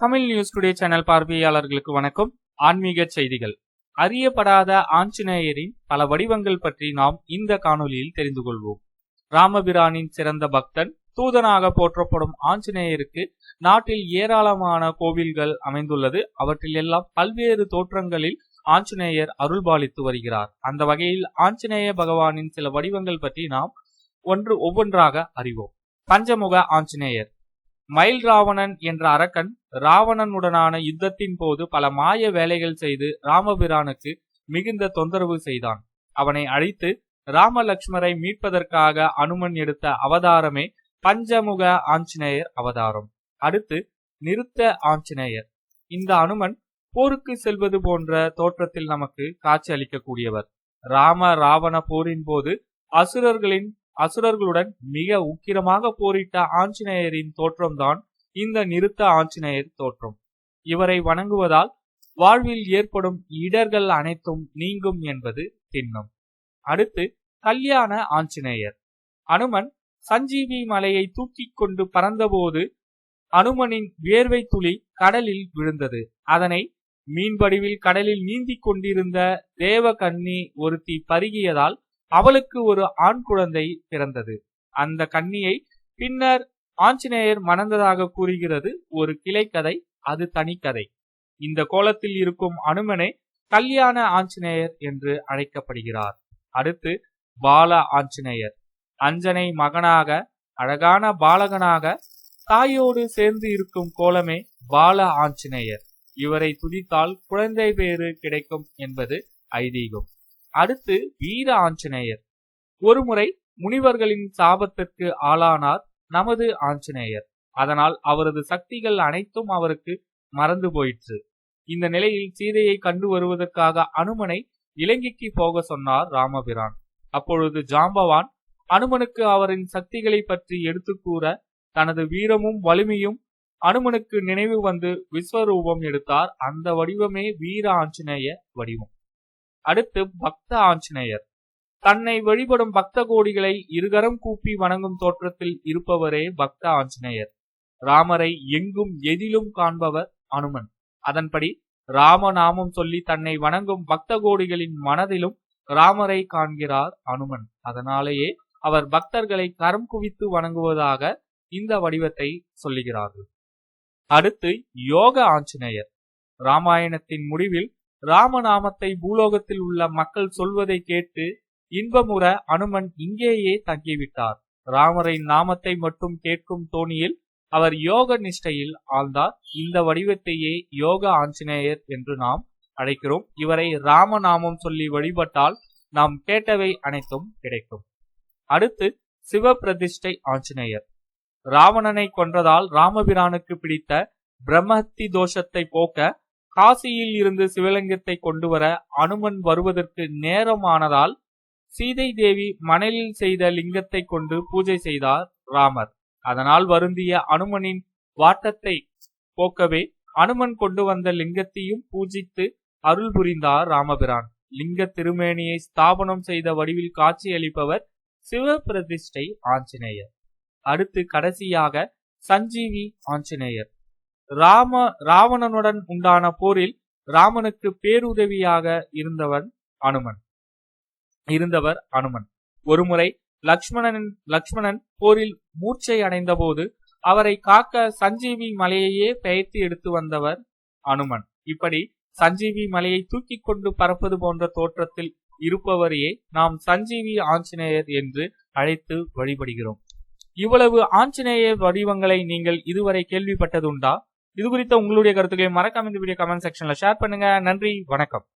Tamil news today channel பார்வையாளர்களுக்கு வணக்கம். ஆன்மீக செய்திகள். அறியப்படாத ஆஞ்சநேயரின் பல வடிவங்கள் பற்றி நாம் இந்த காணொலியில் தெரிந்து கொள்வோம். ராமபிரானின் சிறந்த பக்தன் தூதனாக போற்றப்படும் ஆஞ்சநேயருக்கு நாட்டில் ஏராளமான கோவில்கள் அமைந்துள்ளது. அவற்றில் எல்லாம் பல்வேறு தோற்றங்களில் ஆஞ்சநேயர் அருள்பாலித்து வருகிறார். அந்த வகையில் ஆஞ்சநேய பகவானின் சில வடிவங்கள் பற்றி நாம் ஒன்று ஒவ்வொன்றாக அறிவோம். பஞ்சமுக ஆஞ்சநேயர். மயில் ராவணன் என்ற அரக்கன் ராவணனுடனான யுத்தத்தின் போது பல மாய வேலைகள் செய்து ராமபிரானுக்கு மிகுந்த தொந்தரவு செய்தான். அவனை அழித்து ராமலக்ஷ்மரை மீட்பதற்காக அனுமன் எடுத்த அவதாரமே பஞ்சமுக ஆஞ்சநேயர் அவதாரம். அடுத்து நிறுத்த ஆஞ்சநேயர். இந்த அனுமன் போருக்கு செல்வது போன்ற தோற்றத்தில் நமக்கு காட்சி அளிக்கக்கூடியவர். ராம ராவண போரின் போது அசுரர்களின் அசுரர்களுடன் மிக உக்கிரமாக போரிட்ட ஆஞ்சநேயரின் தோற்றம்தான் இந்த நிறுத்த ஆஞ்சநேயர் தோற்றம். இவரை வணங்குவதால் வாழ்வில் ஏற்படும் இடர்கள் அனைத்தும் நீங்கும் என்பது திண்ணம். அடுத்து கல்யாண ஆஞ்சநேயர். அனுமன் சஞ்சீவி மலையை தூக்கிக் கொண்டு பறந்தபோது அனுமனின் வேர்வை துளி கடலில் விழுந்தது. அதனை மீன்படிவில் கடலில் நீந்திக் கொண்டிருந்த தேவகன்னி ஒருத்தி பருகியதால் அவளுக்கு ஒரு ஆண் குழந்தை பிறந்தது. அந்த கன்னியை பின்னர் ஆஞ்சநேயர் மணந்ததாக கூறுகிறது. ஒரு கிளைக்கதை அது தனிக்கதை. இந்த கோலத்தில் இருக்கும் அனுமனே கல்யாண ஆஞ்சநேயர் என்று அழைக்கப்படுகிறார். அடுத்து பால ஆஞ்சநேயர். அஞ்சனை மகனாக அழகான பாலகனாக தாயோடு சேர்ந்து இருக்கும் கோலமே பால ஆஞ்சநேயர். இவரை துதித்தால் குழந்தை பேறு கிடைக்கும் என்பது ஐதீகம். அடுத்து வீர ஆஞ்சநேயர். ஒருமுறை முனிவர்களின் சாபத்திற்கு ஆளானார் நமது ஆஞ்சநேயர். அதனால் அவரது சக்திகள் அனைத்தும் அவருக்கு மறந்து போயிற்று. இந்த நிலையில் சீதையை கண்டு வருவதற்காக அனுமனை இலங்கைக்கு போக சொன்னார் ராமபிரான். அப்பொழுது ஜாம்பவான் அனுமனுக்கு அவரின் சக்திகளை பற்றி எடுத்து கூற தனது வீரமும் வலிமையும் அனுமனுக்கு நினைவு வந்து விஸ்வரூபம் எடுத்தார். அந்த வடிவமே வீர ஆஞ்சநேய வடிவம். அடுத்து பக்த ஆஞ்சநேயர். தன்னை வழிபடும் பக்த கோடிகளை இருகரம் கூப்பி வணங்கும் தோற்றத்தில் இருப்பவரே பக்த ஆஞ்சநேயர். ராமரை எங்கும் எதிலும் காண்பவர் அனுமன். அதன்படி ராமநாமம் சொல்லி தன்னை வணங்கும் பக்த கோடிகளின் மனதிலும் ராமரை காண்கிறார் அனுமன். அதனாலேயே அவர் பக்தர்களை கரம் குவித்து வணங்குவதாக இந்த வடிவத்தை சொல்லுகிறார்கள். அடுத்து யோக ஆஞ்சநேயர். ராமாயணத்தின் முடிவில் ராமநாமத்தை பூலோகத்தில் உள்ள மக்கள் சொல்வதை கேட்டு இன்பமுற அனுமன் இங்கேயே தங்கிவிட்டார். ராமரின் நாமத்தை மட்டும் கேட்கும் தோணியில் அவர் யோக நிஷ்டையில் ஆழ்ந்தார். இந்த வடிவத்தையே யோக ஆஞ்சநேயர் என்று நாம் அழைக்கிறோம். இவரை ராமநாமம் சொல்லி வழிபட்டால் நாம் கேட்டவை அனைத்தும் கிடைக்கும். அடுத்து சிவபிரதிஷ்டை ஆஞ்சநேயர். ராவணனை கொன்றதால் ராமபிரானுக்கு பிடித்த பிரம்மஹத்தி தோஷத்தை போக்க காசியில் இருந்து சிவலிங்கத்தை கொண்டு வர அனுமன் வருவதற்கு நேரமானதால் சீதை தேவி மணலில் செய்த லிங்கத்தை கொண்டு பூஜை செய்தார் ராமர். அதனால் வருந்திய அனுமனின் வாட்டத்தை போக்கவே அனுமன் கொண்டு வந்த லிங்கத்தையும் பூஜித்து அருள் புரிந்தார் ராமபிரான். லிங்க திருமேனியை ஸ்தாபனம் செய்த வடிவில் காட்சியளிப்பவர் சிவபிரதிஷ்டை ஆஞ்சநேயர். அடுத்து கடைசியாக சஞ்சீவி ஆஞ்சநேயர். ராம ராவணனுடன் உண்டான போரில் ராமனுக்கு பேருதவியாக இருந்தவன் அனுமன். இருந்தவர் அனுமன். ஒருமுறை லக்ஷ்மணன் லக்ஷ்மணன் போரில் மூர்ச்சை அடைந்த போது அவரை காக்க சஞ்சீவி மலையையே பெயர்த்து எடுத்து வந்தவர் அனுமன். இப்படி சஞ்சீவி மலையை தூக்கி கொண்டு பறப்பது போன்ற தோற்றத்தில் இருப்பவரையே நாம் சஞ்சீவி ஆஞ்சநேயர் என்று அழைத்து வழிபடுகிறோம். இவ்வளவு ஆஞ்சநேய வடிவங்களை நீங்கள் இதுவரை கேள்விப்பட்டதுண்டா? இது குறித்த உங்களுடைய கருத்துக்களை மறக்காம இந்த வீடியோ கமெண்ட் செக்ஷன்ல ஷேர் பண்ணுங்க. நன்றி வணக்கம்.